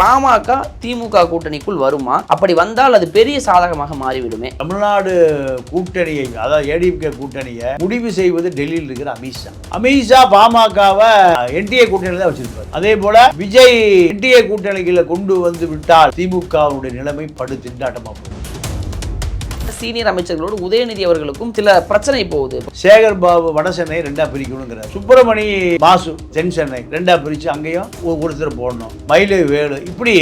பாமக திமுக கூட்டணிக்குள் வருமா? அப்படி வந்தால் அது பெரிய சாதகமாக மாறிவிடுமே. தமிழ்நாடு கூட்டணியை அதாவது ஏடிஎம்கே கூட்டணியை முடிவு செய்வது டெல்லியில் இருக்கிற அமித்ஷா. அமித்ஷா பாமகவை என்டிஏ கூட்டணியில் தான் வச்சிருப்பார். அதே போல விஜய் என்டிஏ கூட்டணிகளை கொண்டு வந்து விட்டால் திமுகவுடைய நிலைமை படு திண்டாட்டமாக போகும். சீனியர் அமைச்சர்களோடு உதயநிதி அவர்களுக்கும் சில பிரச்சனை போகுது. சேகர் பாபு வட சென்னை ரெண்டா பிரிக்கணுங்கிற சுப்பிரமணி பாசு தென் சென்னை ரெண்டா பிரிச்சு அங்கேயும் ஒருத்தர் போடணும். மயிலை வேலு. இப்படி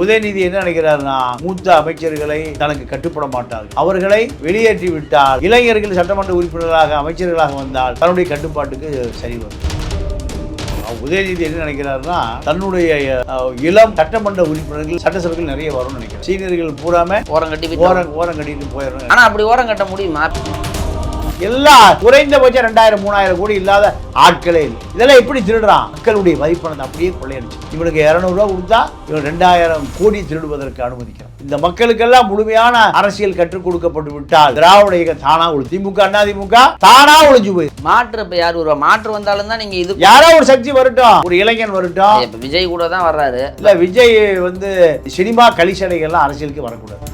உதயநிதி என்ன நினைக்கிறாருன்னா மூத்த அமைச்சர்களை தனக்கு கட்டுப்பட மாட்டார் அவர்களை வெளியேற்றி விட்டால் இளைஞர்கள் சட்டமன்ற உறுப்பினர்களாக அமைச்சர்களாக வந்தால் தன்னுடைய கட்டுப்பாட்டுக்கு சரி வரும். உதயநிதி என்ன நினைக்கிறாருன்னா தன்னுடைய இளம் சட்டமன்ற உறுப்பினர்கள் சட்டசபைகள் நிறைய வரும்னு நினைக்கிறார். சீனியர்கள் பூராம ஓரம் கட்டி விட்டு ஓரம் ஓரம் கட்டிட்டு போயிடணும். ஆனா அப்படி ஓரம் கட்ட முடியுமா? எல்லா குறைந்தபட்சம் ரெண்டாயிரம் மூணாயிரம் கோடி இல்லாத ஆட்களே இல்லை. இதெல்லாம் எப்படி திருடுறான்? மக்களுடைய மதிப்பணத்தை அப்படியே கொள்ளையடிச்சு. இவனுக்கு இரநூறுவா கொடுத்தா இவன் ரெண்டாயிரம் கோடி திருடுவதற்கு அனுமதிக்கிறான். இந்த மக்களுக்கெல்லாம் முழுமையான அரசியல் கற்றுக் கொடுக்கப்பட்டு விட்டால் திராவிட இயக்கம் தானா ஒழு திமுக அண்ணா திமுக தானா ஒழிஞ்சு போயிரு மாற்று இப்ப யார் வருவா? மாற்று வந்தாலும் தான் நீங்க இது யாரோ ஒரு சக்தி வரட்டும் ஒரு இளைஞன் வரட்டும். இப்ப விஜய் கூட தான் வர்றாரு. இல்ல விஜய் வந்து சினிமா கலிசடைகள்லாம் அரசியலுக்கு வரக்கூடாது.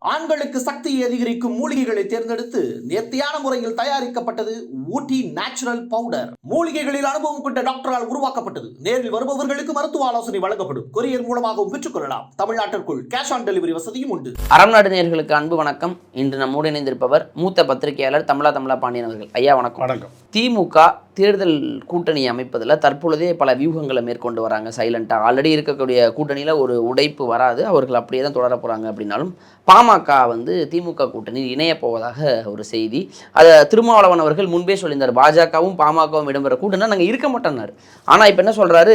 ஆண்களுக்கு சக்தியை அதிகரிக்கும் மூலிகைகளை தேர்ந்தெடுத்து நேர்த்தியான முறையில் தயாரிக்கப்பட்டது ஊட்டி நேச்சுரல் பவுடர். மூலிகைகளில் அனுபவம் கொண்ட டாக்டரால் உருவாக்கப்பட்டது. நேரில் வருபவர்களுக்கு மருத்துவ ஆலோசனை வழங்கப்படும். கொரியர் மூலமாகவும் பெற்றுக்கொள்ளலாம். தமிழ்நாட்டிற்குள் கேஷ் ஆன் டெலிவரி வசதியும் உண்டு. அறம் நாடு நேயர்களுக்கு அன்பு வணக்கம். இன்று நம்மோடு இணைந்திருப்பவர் மூத்த பத்திரிகையாளர் தமிழா தமிழா பாண்டியன் அவர்கள். ஐயா வணக்கம். வணக்கம். திமுக தேர்தல் கூட்டணி அமைப்பதில் தற்பொழுதே பல வியூகங்களை மேற்கொண்டு வராங்க. சைலண்டாக ஆல்ரெடி இருக்கக்கூடிய கூட்டணியில் ஒரு உடைப்பு வராது. அவர்கள் அப்படியே தான் தொடர போகிறாங்க அப்படின்னாலும் பாமக வந்து திமுக கூட்டணியில் இணையப் போவதாக ஒரு செய்தி. அதை திருமாவளவன் அவர்கள் முன்பே சொல்லியிருந்தார். பாஜகவும் பாமகவும் இடம்பெற கூட்டணி நாங்கள் இருக்க மாட்டோம்னாரு. ஆனால் இப்போ என்ன சொல்கிறாரு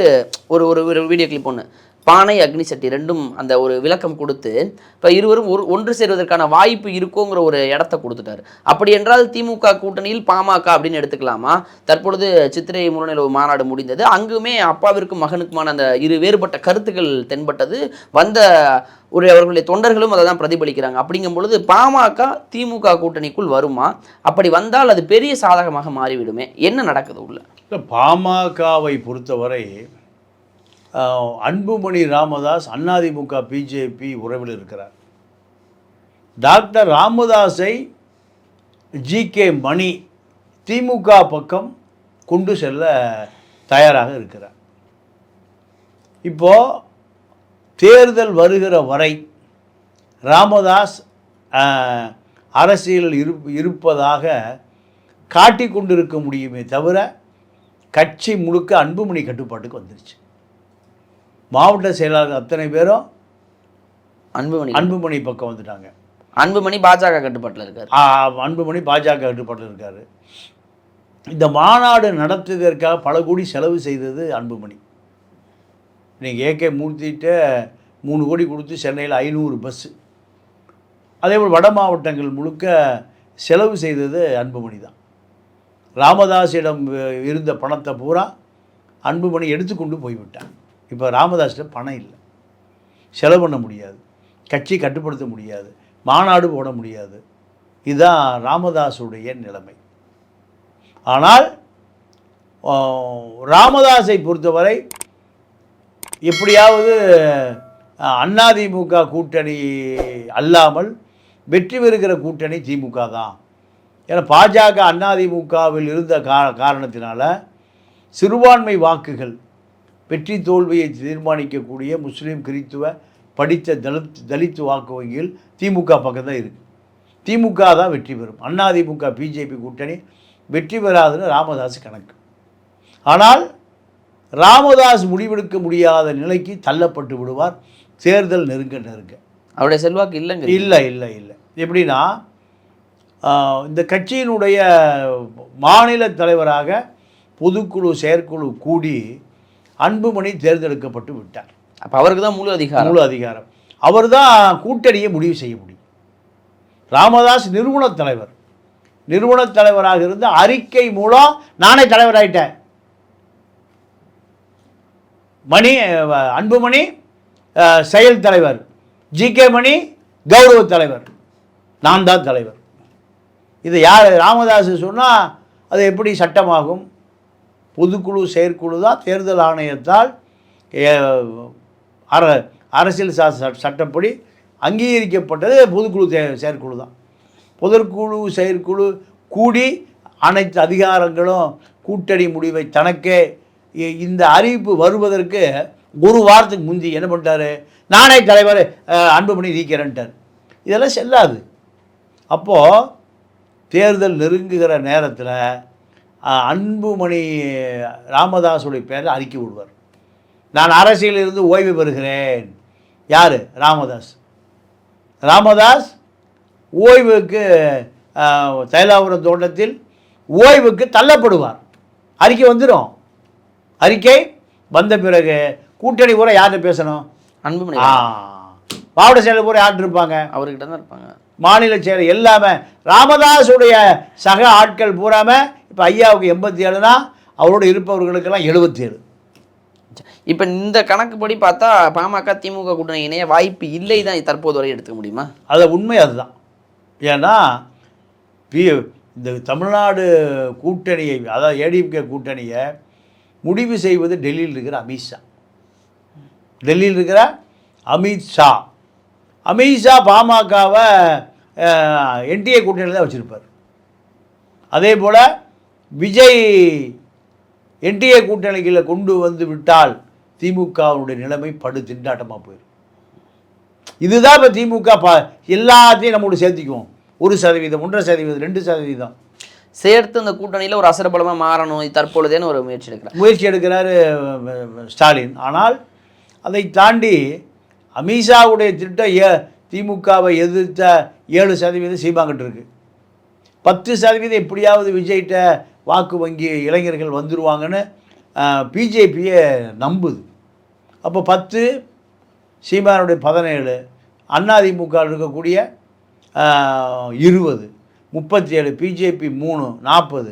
ஒரு ஒரு ஒரு வீடியோ கிளிப் ஒன்று பானை அக்னி சட்டி ரெண்டும் அந்த ஒரு விளக்கம் கொடுத்து இப்போ இருவரும் ஒரு ஒன்று சேருவதற்கான வாய்ப்பு இருக்கோங்கிற ஒரு இடத்த கொடுத்துட்டார். அப்படி என்றால் திமுக கூட்டணியில் பாமக அப்படின்னு எடுத்துக்கலாமா? தற்பொழுது சித்திரை முழுநிலவு மாநாடு முடிந்தது. அங்குமே அப்பாவிற்கும் மகனுக்குமான அந்த இரு வேறுபட்ட கருத்துக்கள் தென்பட்டது. வந்த ஒரு அவர்களுடைய தொண்டர்களும் அதை தான் பிரதிபலிக்கிறாங்க. அப்படிங்கும் பொழுது பாமக திமுக கூட்டணிக்குள் வருமா? அப்படி வந்தால் அது பெரிய சாதகமாக மாறிவிடுமே. என்ன நடக்குது உள்ள? பாமகவை பொறுத்தவரை அன்புமணி ராமதாஸ் அதிமுக பிஜேபி உறவில் இருக்கிறார். டாக்டர் ராமதாஸை ஜி கே மணி திமுக பக்கம் கொண்டு செல்ல தயாராக இருக்கிறார். இப்போ தேர்தல் வருகிற வரை ராமதாஸ் அரசியல் அரசியலில் இரு இருப்பதாக காட்டி கொண்டிருக்க முடியுமே தவிர கட்சி முழுக்க அன்புமணி கட்டுப்பாட்டுக்கு வந்துருச்சு. மாவட்ட செயலாளர் அத்தனை பேரும் அன்புமணி அன்புமணி பக்கம் வந்துட்டாங்க. அன்புமணி பாஜக கட்டுப்பாட்டில் இருக்காரு. அன்புமணி பாஜக கட்டுப்பாட்டில் இருக்காரு. இந்த மாநாடு நடத்துவதற்காக பல கோடி செலவு செய்தது அன்புமணி நீங்கள் ஏகே மூர்த்திகிட்ட மூணு கோடி கொடுத்து சென்னையில் ஐநூறு பஸ்ஸு அதேபோல் வட மாவட்டங்கள் முழுக்க செலவு செய்தது அன்புமணி தான். ராமதாஸிடம் இருந்த பணத்தை பூரா அன்புமணி எடுத்துக்கொண்டு போய்விட்டான் இப்போ ராமதாஸ்கிட்ட பணம் இல்லை. செலவு பண்ண முடியாது. கட்சி கட்டுப்படுத்த முடியாது. மாநாடு போட முடியாது. இதுதான் ராமதாஸுடைய நிலைமை. ஆனால் ராமதாஸை பொறுத்தவரை எப்படியாவது அதிமுக கூட்டணி அல்லாமல் வெற்றி பெறுகிற கூட்டணி திமுக தான். ஏன்னா பாஜக அதிமுகவில் இருந்த கா காரணத்தினால சிறுபான்மை வாக்குகள் வெற்றி தோல்வியை தீர்மானிக்கக்கூடிய முஸ்லீம் கிறித்துவ படித்த தலித் தலித் வாக்கு வங்கியில் திமுக பக்கம் தான் இருக்குது திமுக தான் வெற்றி பெறும். அதிமுக பிஜேபி கூட்டணி வெற்றி பெறாதுன்னு ராமதாஸ் கணக்கு. ஆனால் ராமதாஸ் முடிவெடுக்க முடியாத நிலைக்கு தள்ளப்பட்டு விடுவார். தேர்தல் நெருங்க நெருங்க. அவருடைய செல்வாக்கு இல்லைங்க. இல்லை இல்லை இல்லை. எப்படின்னா இந்த கட்சியினுடைய மாநில தலைவராக பொதுக்குழு செயற்குழு கூடி அன்புமணி தேர்ந்தெடுக்கப்பட்டு விட்டார். அப்ப அவருக்கு தான் முழு அதிகாரம். முழு அதிகாரம். அவர் தான் கூட்டணியை முடிவு செய்ய முடியும். ராமதாஸ் நிறுவனத் தலைவர். நிறுவனத் தலைவராக இருந்து அறிக்கை மூலம் நானே தலைவராயிட்டேன் மணி அன்புமணி செயல் தலைவர். ஜி. கே. மணி கௌரவ தலைவர். நான் தான் தலைவர். இது யார் ராமதாஸ் சொன்னால் அது எப்படி சட்டமாகும்? பொதுக்குழு செயற்குழு தான் தேர்தல் ஆணையத்தால் அர அரசியல் சா ச- சட்டப்படி அங்கீகரிக்கப்பட்டது பொதுக்குழு தே- செயற்குழு தான். பொதுக்குழு செயற்குழு கூடி அனைத்து அதிகாரங்களும் கூட்டணி முடிவை தனக்கே இந்த அறிவிப்பு வருவதற்கு ஒரு வாரத்துக்கு முந்தி என்ன பண்ணிட்டாரு? நானே தலைவர் அன்புமணி நீக்கிறேன்ட்டார். இதெல்லாம் செல்லாது. அப்போது தேர்தல் நெருங்குகிற நேரத்தில் அன்புமணி ராமதாஸுடைய பேரில் அறிக்கை விடுவார். நான் அரசியலிருந்து ஓய்வு பெறுகிறேன். யார்? ராமதாஸ். ராமதாஸ் ஓய்வுக்கு தைலாபுரம் தோட்டத்தில் ஓய்வுக்கு தள்ளப்படுவார். அறிக்கை வந்துடும் அறிக்கை வந்த பிறகு கூட்டணி பூரா யார்கிட்ட பேசணும்? அன்புமணி மாவட்ட செயலர் பூரா யார்கிட்ட இருப்பாங்க? அவர்கிட்ட தான் இருப்பாங்க. மாநில செயலர் எல்லாமே. ராமதாஸுடைய சக ஆட்கள் பூராம இப்போ ஐயாவுக்கு எண்பத்தி ஏழுனா அவரோடு இருப்பவர்களுக்கெல்லாம் எழுபத்தி ஏழு இப்போ இந்த கணக்குப்படி பார்த்தா பாமக திமுக கூட்டணி இணைய வாய்ப்பு இல்லை தான் தற்போது வரை எடுத்துக்க முடியுமா? அது உண்மை அதுதான். ஏன்னா பி இந்த தமிழ்நாடு கூட்டணியை அதாவது ஏடிஎம்கே கூட்டணியை முடிவு செய்வது டெல்லியில் இருக்கிற அமித்ஷா டெல்லியில் இருக்கிற அமித்ஷா அமித்ஷா பாமகவை என்டிஏ கூட்டணியில் தான் வச்சுருப்பார். அதே போல் விஜய் என்டிஏ கூட்டணிகளை கொண்டு வந்து விட்டால் திமுகவுடைய நிலைமை படு திண்டாட்டமாக போயிடும் இதுதான் இப்போ திமுக பா எல்லாத்தையும் நம்மளோட சேர்த்திக்குவோம். ஒரு சதவீதம் ஒன்றரை சதவீதம் ரெண்டு சதவீதம். சேர்த்து இந்த கூட்டணியில் ஒரு அசரபலமாக மாறணும் தற்பொழுதேன்னு ஒரு முயற்சி எடுக்கிறார். முயற்சி எடுக்கிறாரு ஸ்டாலின். ஆனால் அதை தாண்டி அமித்ஷாவுடைய திட்டம் ஏ திமுகவை எதிர்த்த ஏழு சதவீதம் சீமாங்கிட்டு இருக்கு. பத்து சதவீதம் எப்படியாவது விஜய்கிட்ட வாக்கு வங்கி இளைஞர்கள் வந்துடுவாங்கன்னு பிஜேபியை நம்புது. அப்போ பத்து சீமானுடைய பதினேழு அதிமுக இருக்கக்கூடிய இருபது முப்பத்தி ஏழு பிஜேபி மூணு நாற்பது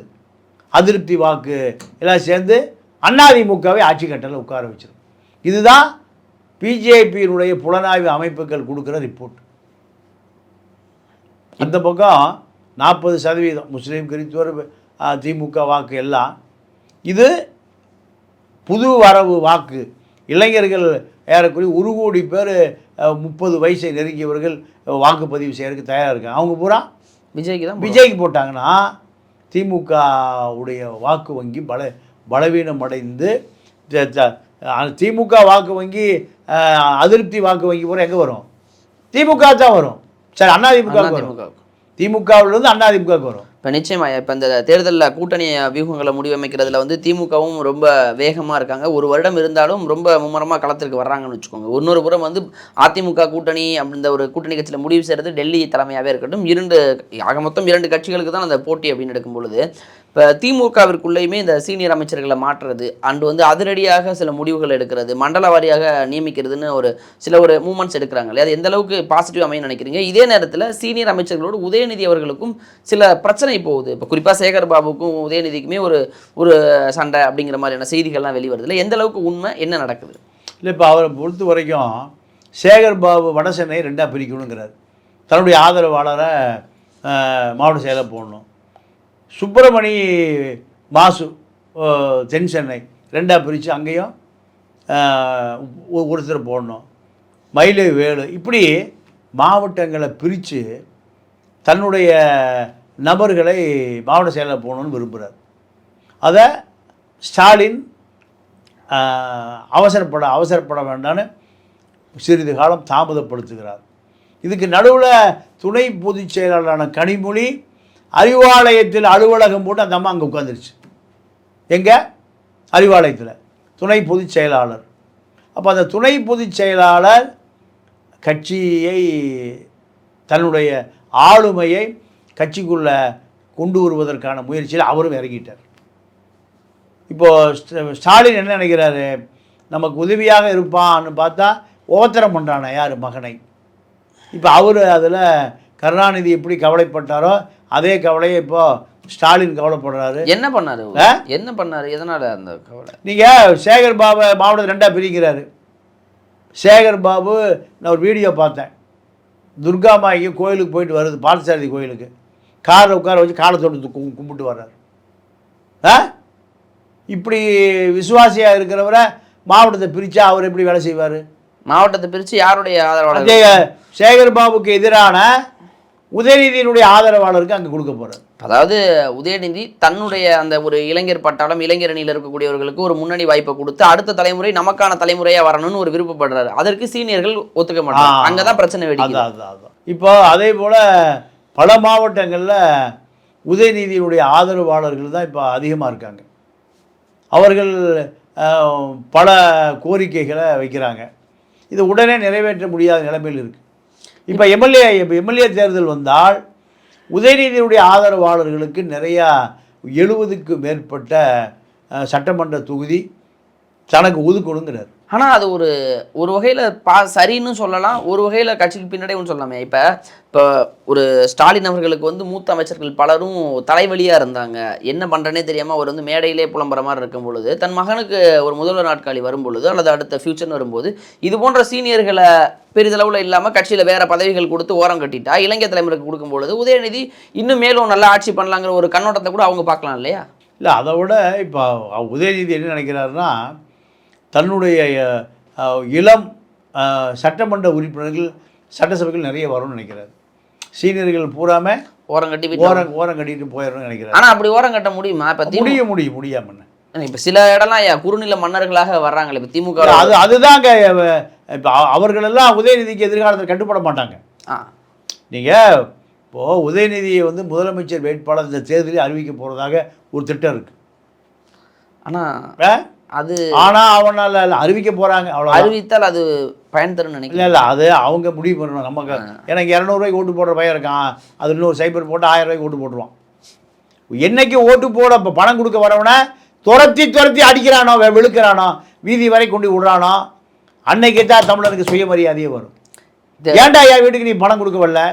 அதிருப்தி வாக்கு எல்லாம் சேர்ந்து அதிமுகவை ஆட்சி கட்டல உட்கார வச்சிரும் இதுதான் பிஜேபியினுடைய புலனாய்வு அமைப்புகள் கொடுக்குற ரிப்போர்ட். அந்த பக்கம் நாற்பது சதவீதம் முஸ்லீம் கிறிஸ்துவர் திமுக வாக்கு எல்லாம். இது புது வரவு வாக்கு. இளைஞர்கள் ஏறக்குறைய ஒரு கோடி பேர் முப்பது வயசை நெருங்கியவர்கள் வாக்குப்பதிவு செய்யறதுக்கு தயாராக இருக்காங்க. அவங்க பூரா விஜய்க்கு தான் விஜய்க்கு போட்டாங்கன்னா திமுக உடைய வாக்கு வங்கி பல பலவீனம் அடைந்து திமுக வாக்கு வங்கி அதிருப்தி வாக்கு வங்கி பூரா எங்கே வரும்? திமுக தான் வரும். சரி அதிமுக வரும். அதிமுக திமுகவிலிருந்து அதிமுகவுக்கு வரும். இப்போ நிச்சயமாக இப்போ இந்த தேர்தலில் கூட்டணி வியூகங்களை முடிவமைக்கிறதுல வந்து திமுகவும் ரொம்ப வேகமாக இருக்காங்க. ஒரு வருடம் இருந்தாலும் ரொம்ப மும்முரமாக களத்திற்கு வர்றாங்கன்னு வச்சுக்கோங்க. இன்னொரு புறம் வந்து அதிமுக கூட்டணி அப்படின்ற ஒரு கூட்டணி கட்சியில் முடிவு செய்கிறது டெல்லி தலைமையாகவே இருக்கட்டும். இரண்டு ஆக மொத்தம் இரண்டு கட்சிகளுக்கு தான் அந்த போட்டி அப்படின்னு எடுக்கும் பொழுது இப்போ திமுகவிற்குள்ளேயுமே இந்த சீனியர் அமைச்சர்களை மாற்றுறது அண்டு வந்து அதிரடியாக சில முடிவுகள் எடுக்கிறது மண்டல வாரியாக நியமிக்கிறதுன்னு ஒரு சில ஒரு மூமெண்ட்ஸ் எடுக்கிறாங்க இல்லையா? அது எந்த அளவுக்கு பாசிட்டிவ் அமையும் நினைக்கிறீங்க? இதே நேரத்தில் சீனியர் அமைச்சர்களோடு உதயநிதி அவர்களுக்கும் சில பிரச்சனை போகுது இப்போ குறிப்பாக சேகர் பாபுக்கும் உதயநிதிக்குமே ஒரு ஒரு சண்டை அப்படிங்கிற மாதிரியான செய்திகள்லாம் வெளிவருது இல்லை எந்த அளவுக்கு உண்மை? என்ன நடக்குது? இல்லை இப்போ அவரை பொறுத்த வரைக்கும் சேகர் பாபு வட சென்னை ரெண்டாக பிரிக்கணுங்கிறார். தன்னுடைய ஆதரவாளரை மாவட்ட செயலர் போடணும். சுப்பிரமணி மாசு தென் சென்னை ரெண்டாக பிரித்து அங்கேயும் ஒருத்தர் போடணும். மயிலை வேலு இப்படி மாவட்டங்களை பிரித்து தன்னுடைய நபர்களை மாவட்ட செயலர் போகணும்னு விரும்புகிறார் அதை ஸ்டாலின் அவசரப்பட அவசரப்பட வேண்டாம்னு சிறிது காலம் தாமதப்படுத்துகிறார். இதுக்கு நடுவில் துணை பொதுச் செயலாளரான கனிமொழி அறிவாலயத்தில் அலுவலகம் போட்டு அந்த அம்மா அங்கே உட்காந்துருச்சு எங்கே? அறிவாலயத்தில். துணை பொதுச் செயலாளர். அப்போ அந்த துணை பொதுச் செயலாளர் கட்சியை தன்னுடைய ஆளுமையை கட்சிக்குள்ளே கொண்டு வருவதற்கான முயற்சியில் அவரும் இறங்கிட்டார். இப்போ ஸ்ட- ஸ்டாலின் என்ன நினைக்கிறாரு? நமக்கு உதவியாக இருப்பான்னு பார்த்தா ஓத்திரம் பண்ணுறானே யார் மகனை? இப்போ அவர் அதில் கருணாநிதி எப்படி கவலைப்பட்டாரோ அதே கவலையை இப்போ ஸ்டாலின் கவலைப்படுறாரு. என்ன பண்ணாரு? என்ன பண்ணாரு? எதனால அந்த கவலை? நீங்கள் சேகர் பாபு மாவட்டத்தை ரெண்டாக பிரிக்கிறாரு. சேகர் பாபு நான் ஒரு வீடியோ பார்த்தேன். துர்கா மாய்க்கு கோயிலுக்கு போயிட்டு வருது பார்த்தசாரதி கோயிலுக்கு. காரில் உட்கார வச்சு காலை தொட்டு கும் கும்பிட்டு வர்றாரு. ஆ? இப்படி விசுவாசியாக இருக்கிறவரை மாவட்டத்தை பிரித்தா அவர் எப்படி வேலை செய்வார்? மாவட்டத்தை பிரித்து யாருடைய ஆதரவாளர்? சேகர் பாபுக்கு எதிரான உதயநிதியினுடைய ஆதரவாளருக்கு அங்கே கொடுக்க போகிறார் அதாவது உதயநிதி தன்னுடைய அந்த ஒரு இளைஞர் பட்டாளம் இளைஞர் அணியில் இருக்கக்கூடியவர்களுக்கு ஒரு முன்னணி வாய்ப்பை கொடுத்து அடுத்த தலைமுறை நமக்கான தலைமுறையா வரணும்னு ஒரு விருப்பப்படுறாரு. அதற்கு சீனியர்கள் ஒத்துக்க மாட்டாங்க. ஆ. அங்கதான் பிரச்சனை வெடிக்குது. இப்போ அதே போல் பல மாவட்டங்களில் உதயநிதியினுடைய ஆதரவாளர்கள் தான் இப்போ அதிகமாக இருக்காங்க. அவர்கள் பல கோரிக்கைகளை வைக்கிறாங்க. இது உடனே நிறைவேற்ற முடியாத நிலைமையில் இருக்குது இப்போ எம்எல்ஏ இப்போ எம்எல்ஏ தேர்தல் வந்தால் உதயநிதியுடைய ஆதரவாளர்களுக்கு நிறையா எழுபதுக்கு மேற்பட்ட சட்டமன்ற தொகுதி தனக்கு ஒதுக்கணுங்கிறார். ஆனால் அது ஒரு ஒரு வகையில் பா சரின்னு சொல்லலாம் ஒரு வகையில் கட்சிக்கு பின்னாடியும் சொல்லலாமே. இப்போ இப்போ ஒரு ஸ்டாலின் அவர்களுக்கு வந்து மூத்த அமைச்சர்கள் பலரும் தலைவலியாக இருந்தாங்க. என்ன பண்றேனே தெரியாமல் அவர் வந்து மேடையிலே புலம்புற மாதிரி இருக்கும் பொழுது தன் மகனுக்கு ஒரு முதல்வர் நாட்காலி வரும் பொழுது அல்லது அடுத்த ஃபியூச்சர்னு வரும்போது இது போன்ற சீனியர்களை பெரிதளவில் இல்லாமல் கட்சியில் வேறு பதவிகள் கொடுத்து ஓரம் கட்டிட்டா இளைஞர் தலைமுறைக்கு கொடுக்கும் பொழுது உதயநிதி இன்னும் மேலும் நல்லா ஆட்சி பண்ணலாங்கிற ஒரு கண்ணோட்டத்தை கூட அவங்க பார்க்கலாம் இல்லையா? இல்லை அதை விட இப்போ உதயநிதி என்ன நினைக்கிறாருன்னா தன்னுடைய இளம் சட்டமன்ற உறுப்பினர்கள் சட்டசபைகள் நிறைய வரும்னு நினைக்கிறார். சீனியர்கள் பூராம ஓரம் கட்டி விட்டு ஓரம் ஓரம் கட்டிட்டு போயிடணும்னு நினைக்கிறார். ஆனா அப்படி ஓரம் கட்ட முடியுமா? இப்ப முடிய முடியும் முடியாமன்னு இப்ப சில இடம்லாம் குறுநில மன்னர்களாக வர்றாங்களே இப்ப திமுக அது அதுதாங்க இப்போ அவர்களெல்லாம் உதயநிதிக்கு எதிர்காலத்தில் கட்டுப்பட மாட்டாங்க. ஆ, நீங்கள் இப்போது உதயநிதியை வந்து முதலமைச்சர் வேட்பாளர் இந்த தேர்தலில் அறிவிக்க போகிறதாக ஒரு திட்டம் இருக்குது ஆனா அது ஆனால் அவனால் அறிவிக்க போகிறாங்க அவ்வளோ அறிவித்தால் அது பயன் தரும் நினைக்கிறேன். இல்லை அது அவங்க முடிவு பண்ணணும். நமக்கு எனக்கு இரநூறுவாய்க்கு ஓட்டு போடுற பையன் இருக்கான். அது இன்னொரு சைபர் போட்டு ஆயிரம் ரூபாய்க்கு ஓட்டு போட்டுருவான். என்னைக்கு ஓட்டு போட இப்போ பணம் கொடுக்க வரவனை துரத்தி துரத்தி அடிக்கிறானோ வெளுக்கிறானோ வீதி வரை கொண்டு விடுறானோ அன்னைக்கு தான் தமிழனுக்கு சுயமரியாதையே வரும். ஏன்டா என் வீட்டுக்கு நீ பணம் கொடுக்க வரல?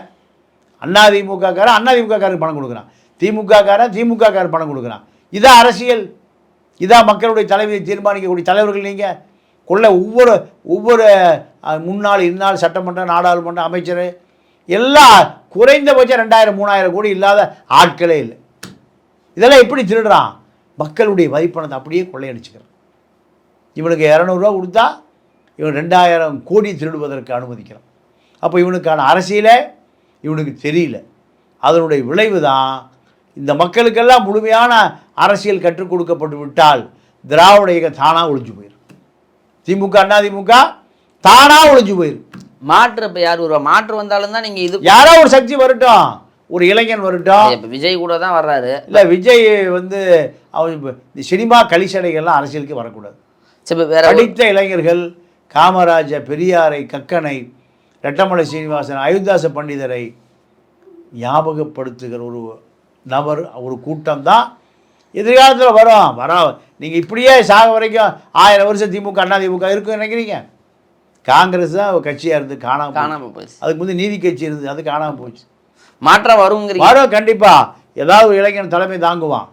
அண்ணா திமுக காரன் அண்ணா திமுக காரருக்கு பணம் கொடுக்குறான். திமுக காரன் திமுக காரர் பணம் கொடுக்குறான். இதான் அரசியல். இதான் மக்களுடைய தலைமையை தீர்மானிக்கக்கூடிய தலைவர்கள் நீங்கள் கொள்ள ஒவ்வொரு ஒவ்வொரு முன்னாள் இந்நாள் சட்டமன்ற நாடாளுமன்ற அமைச்சர். எல்லாம் குறைந்தபட்சம் ரெண்டாயிரம் மூணாயிரம் கோடி இல்லாத ஆட்களே இல்லை. இதெல்லாம் எப்படி திருடுறான்? மக்களுடைய வரிப்பணத்தை அப்படியே கொள்ளையடிச்சுக்கிறான். இவனுக்கு இரநூறுவா கொடுத்தா இவன் ரெண்டாயிரம் கோடி திருடுவதற்கு அனுமதிக்கிறான். அப்போ இவனுக்கான அரசியலே இவனுக்கு தெரியல. அதனுடைய விளைவு தான் இந்த மக்களுக்கெல்லாம் முழுமையான அரசியல் கற்றுக் கொடுக்கப்பட்டு விட்டால் திராவிட இயக்கம் தானாக ஒழிஞ்சு போயிடும் திமுக அண்ணா திமுக தானாக ஒழிஞ்சு போயிடும் மாற்று இப்ப யார் வருவா? மாற்று வந்தாலும் தான் நீங்க இது யாரோ ஒரு சக்தி வரட்டும். ஒரு இளைஞன் வரட்டும். இப்ப விஜய் கூட தான் வர்றாரு. இல்லை விஜய் வந்து இப்ப இந்த சினிமா கலிசடைகள்லாம் அரசியலுக்கு வரக்கூடாது. சரி வேற ஒரு- படித்த இளைஞர்கள் காமராஜ பெரியாரை கக்கனை ரெட்டமலை சீனிவாசன் அயோத்தாச பண்டிதரை ஞாபகப்படுத்துகிற ஒரு நபர் ஒரு கூட்டம் தான் எதிர்காலத்தில் வரும். வரா நீங்கள் இப்படியே சாக வரைக்கும் ஆயிரம் வருஷம் திமுக அண்ணா திமுக இருக்குன்னு நினைக்கிறீங்க? காங்கிரஸ் தான் கட்சியாக இருந்து காணாம போச்சு. காணாம போச்சு. அதுக்கு முந்தைய நீதி கட்சி இருந்தது அது காணாமல் போச்சு. மாற்றம் வருங்கிறீங்க. வரும் கண்டிப்பாக ஏதாவது ஒரு இளைஞன் தலைமை தாங்குவான்.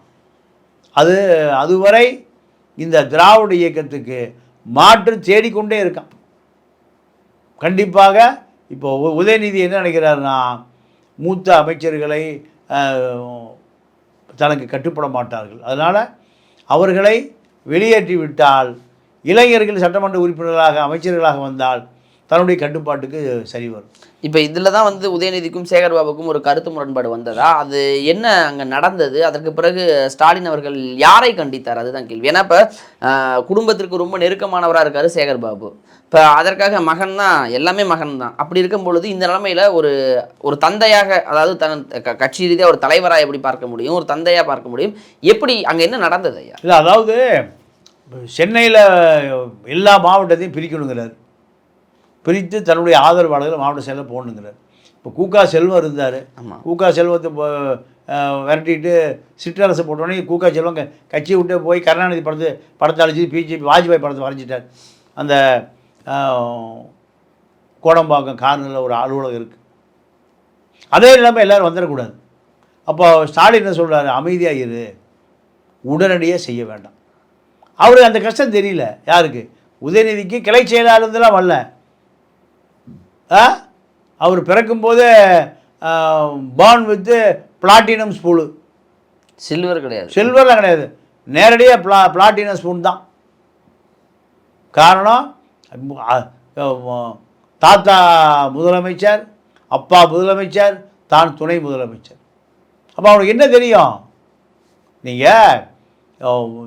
அது அதுவரை இந்த திராவிட இயக்கத்துக்கு மாற்று தேடிக்கொண்டே இருக்கான். கண்டிப்பாக இப்போ உதயநிதி என்ன நினைக்கிறாருன்னா மூத்த அமைச்சர்களை தனக்கு கட்டுப்பட மாட்டார்கள். அதனால் அவர்களை வெளியேற்றி விட்டால் இளைஞர்கள் சட்டமன்ற உறுப்பினர்களாக அமைச்சர்களாக வந்தால் தன்னுடைய கட்டுப்பாட்டுக்கு சரி வரும். இப்போ இதில் தான் வந்து உதயநிதிக்கும் சேகர் பாபுக்கும் ஒரு கருத்து முரண்பாடு வந்ததா? அது என்ன அங்கே நடந்தது? அதற்கு பிறகு ஸ்டாலின் அவர்கள் யாரை கண்டித்தார்? அதுதான் கேள்வி. ஏன்னா இப்போ குடும்பத்திற்கு ரொம்ப நெருக்கமானவராக இருக்காரு சேகர் பாபு. இப்போ அதற்காக மகன் தான் எல்லாமே மகன் தான் அப்படி இருக்கும் பொழுது இந்த நிலைமையில ஒரு ஒரு தந்தையாக அதாவது தன் கட்சி ரீதியாக ஒரு தலைவராக எப்படி பார்க்க முடியும்? ஒரு தந்தையாக பார்க்க முடியும்? எப்படி அங்கே என்ன நடந்தது ஐயா? இல்லை அதாவது சென்னையில் எல்லா மாவட்டத்தையும் பிரிக்கணுங்கிறார். பிரித்து தன்னுடைய ஆதரவாளர்கள் மாவட்ட செயலில் போடணுங்கிறார் இப்போ கூக்கா செல்வம் இருந்தார். ஆமா. கூக்கா செல்வத்தை விரட்டிட்டு சிற்றரசு போட்டோடனே கூக்கா செல்வம் கட்சியை விட்டு போய் கருணாநிதி படத்தை படத்தை அழிச்சு பிஜேபி வாஜ்பாய் படத்தை வரைஞ்சிட்டார். அந்த கோடம்பாக்கம் கார்னரில் ஒரு அலுவலகம் இருக்குது அதே நிலைமை எல்லோரும் வந்துடக்கூடாது. அப்போ ஸ்டாலின் என்ன சொல்றாரு? அமைதியாக இரு. உடனடியாக செய்ய வேண்டாம். அவருக்கு அந்த கஷ்டம் தெரியல. யாருக்கு? உதயநிதிக்கு கிளை செயலாளர்லாம் வரல. அவர் பிறக்கும்போதே born with platinum spoon silver கிடையாது. சில்வர்லாம் கிடையாது. நேரடியாக பிளா பிளாட்டினம் ஸ்பூன் தான். காரணம் தாத்தா முதலமைச்சர் அப்பா முதலமைச்சர் தான் துணை முதலமைச்சர். அப்போ அவனுக்கு என்ன தெரியும்? நீங்கள்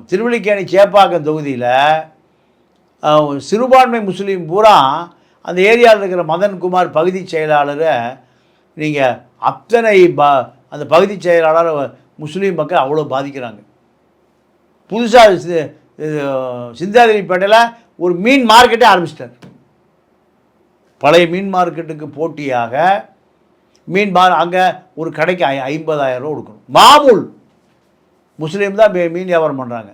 திருவள்ளிக்கேணி சேப்பாக்கம் தொகுதியில் சிறுபான்மை முஸ்லீம் பூரா அந்த ஏரியாவில் இருக்கிற மதன்குமார் பகுதி செயலாளரை நீங்கள் அத்தனை பா அந்த பகுதி செயலாளர் முஸ்லீம் மக்கள் அவ்வளோ பாதிக்கிறாங்க. புதுசாக சிந்தாதிரிப்பேட்டையில் ஒரு மீன் மார்க்கெட்டே ஆரம்பிச்சிட்டார். பழைய மீன் மார்க்கெட்டுக்கு போட்டியாக மீன் மார் அங்கே ஒரு கடைக்கு ஐ ஐம்பதாயிரம் ரூபா கொடுக்கணும். மாமூல். முஸ்லீம் தான் மீன் வியாபாரம் பண்ணுறாங்க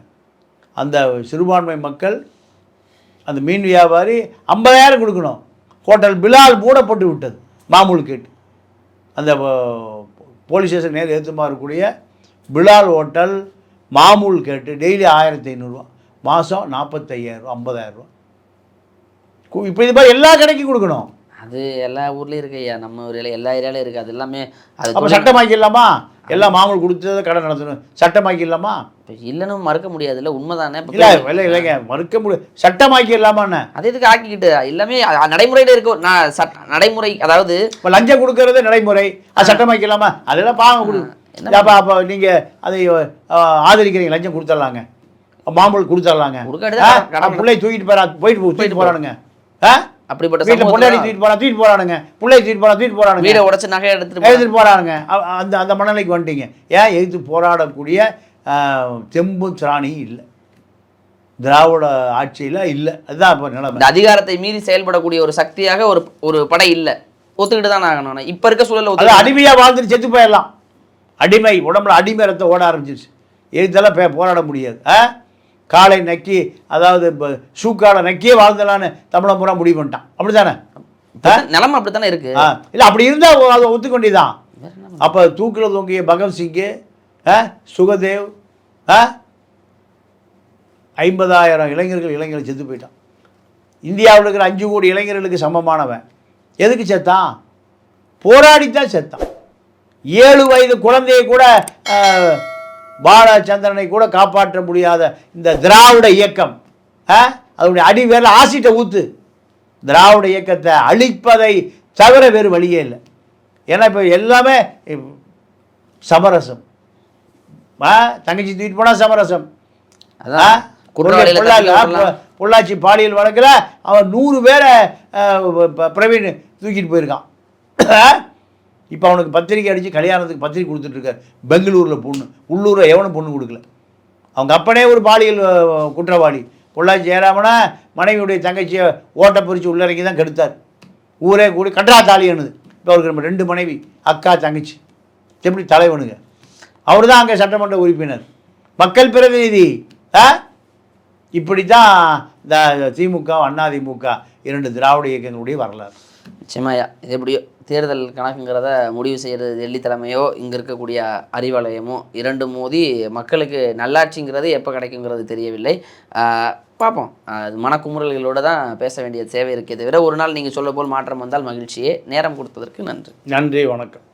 அந்த சிறுபான்மை மக்கள் அந்த மீன் வியாபாரி ஐம்பதாயிரம் கொடுக்கணும். ஹோட்டல் பிலால் மூடப்பட்டு விட்டது. மாமூல் கேட்டு. அந்த போலீஸ் ஸ்டேஷன் நேர் ஏற்றுமா இருக்கக்கூடிய பிலால் ஹோட்டல் மாமூல் கேட்டு டெய்லி ஆயிரத்தி ஐநூறுரூவா மாதம் நாற்பத்தையாயிரரூவா ஐம்பதாயிரரூவா இப்போ இது மாதிரி எல்லா கடைக்கும் கொடுக்கணும். அது எல்லா ஊர்லேயும் இருக்கு ஐயா. நம்ம ஊரில் எல்லா ஏரியாலையும் இருக்குது அது எல்லாமே அது சட்டமாக்கிடலாமா? எல்லாம் மாமூல் கொடுத்ததை கடை நடத்தணும். சட்டமாக்கிடலாமா? இல்லைன்னு மறுக்க முடியாதுல்ல உண்மைதானே? இப்போ இல்லை இல்லை இல்லைங்க. மறுக்க முடியும் சட்டமாக்கிடலாமாண்ணே அது எதுக்கு ஆக்கிக்கிட்டு? எல்லாமே நடைமுறையில இருக்கும் நான் சட் நடைமுறை அதாவது இப்போ லஞ்சம் கொடுக்கறது நடைமுறை. அது சட்டமாக்கலாமா அதெல்லாம் பாவம் கொடு. என்ன அப்போ அப்போ நீங்கள் அதை ஆதரிக்கிறீங்க. லஞ்சம் கொடுத்துடலாங்க. மாமூல் கொடுத்துடலாங்க. பிள்ளை தூக்கிட்டு போறா போயிட்டு போ- தூக்கிட்டு போறானுங்க. ஆ? அப்படிப்பட்ட வீட்டில் பொண்டாடி தூக்கிட்டு போறா தூக்கிட்டு போறானுங்க. பிள்ளை தூக்கிட்டு போறா தூக்கிட்டு போறானுங்க. வீடை உடைச்சு நகையை எடுத்துட்டு. எழுதிட்டு போறானுங்க. அந்த அந்த மனநிலைக்கு வந்துட்டீங்க. ஏன் எதிர்த்து போராடக்கூடிய தெம்பும் திராணியும் இல்லை. திராவிட ஆட்சியில் இல்லை. அதுதான் இப்போ நிலைமை. இந்த அதிகாரத்தை மீறி செயல்படக்கூடிய ஒரு சக்தியாக ஒரு ஒரு படை இல்ல. ஒத்துக்கிட்டு தான் ஆகணும் இப்ப இருக்க சூழல்ல அடிமையாக வாழ்ந்துட்டு செத்து போயிடலாம். அடிமை உடம்புல அடிமை ரத்தம் ஓட ஆரம்பிச்சிருச்சு. எதிர்த்தெல்லாம் போராட முடியாது. ஆ? காலை நக்கி அதாவது இப்போ ஷூக்காலை நக்கியே வாழ்ந்தலான்னு தமிழன் பூரா முடிவு பண்ணிட்டான். அப்படி தானே நிலைமை அப்படித்தானே இருக்கு? ஆ. இல்லை அப்படி இருந்தால் அதை ஒத்துக்கொண்டிதான்? அப்போ தூக்கில் தொங்கிய பகத்சிங்கு சுகதேவ் ஐம்பதாயிரம் இளைஞர்கள் இளைஞர்கள் செத்து போயிட்டான். இந்தியாவில் இருக்கிற அஞ்சு கோடி இளைஞர்களுக்கு சமமானவன். எதுக்கு செத்தான்? போராடித்தான் செத்தான். ஏழு வயது குழந்தையை கூட பாலச்சந்திரனை கூட காப்பாற்ற முடியாத இந்த திராவிட இயக்கம் அதனுடைய அடிவேரில் ஆசிட்ட ஊத்து. திராவிட இயக்கத்தை அழிப்பதை தவிர வேறு வழியே இல்லை. ஏன்னா இப்போ எல்லாமே சமரசம். தங்கச்சி தூக்கிட்டு போனால் சமரசம். அதான் பொள்ளாச்சி பாலியல் வழக்கில் அவன் நூறு பேரை பிரவீன் தூக்கிட்டு போயிருக்கான். இப்போ அவனுக்கு பத்திரிக்கை அடித்து கல்யாணத்துக்கு பத்திரிக்கை கொடுத்துட்ருக்கேன் பெங்களூரில் பொண்ணு. உள்ளூரில் எவனும் பொண்ணு கொடுக்கல. அவங்க அப்பனே ஒரு பாலியல் குற்றவாளி. பொள்ளாச்சி ஜெயராமனா மனைவியுடைய தங்கச்சியை ஓட்டை பிரித்து உள்ளறக்கி தான் கெடுத்தார். ஊரே கூடி கன்றா தாலியானுது இப்போ அவருக்கு நம்ம ரெண்டு மனைவி அக்கா தங்கச்சி. எப்படி தலைவனுங்க? அவர் தான் அங்கே சட்டமன்ற உறுப்பினர். மக்கள் பிரதிநிதி. ஆ? இப்படி தான் இந்த திமுக அதிமுக இரண்டு திராவிட இயக்கங்களுடைய வரலாறு. நிச்சயமாயா இது எப்படியோ தேர்தல் கணக்குங்கிறத முடிவு செய்கிறது டெல்லி தலைமையோ இங்கே இருக்கக்கூடிய அறிவாலயமோ இரண்டு மோதி மக்களுக்கு நல்லாட்சிங்கிறது எப்போ கிடைக்குங்கிறது தெரியவில்லை. பார்ப்போம். அது மனக்குமுறல்களோடு தான் பேச வேண்டிய தேவை இருக்கே தவிர ஒரு நாள் நீங்கள் சொல்ல போல் மாற்றம் வந்தால் மகிழ்ச்சியே. நேரம் கொடுத்ததற்கு நன்றி. நன்றி வணக்கம்.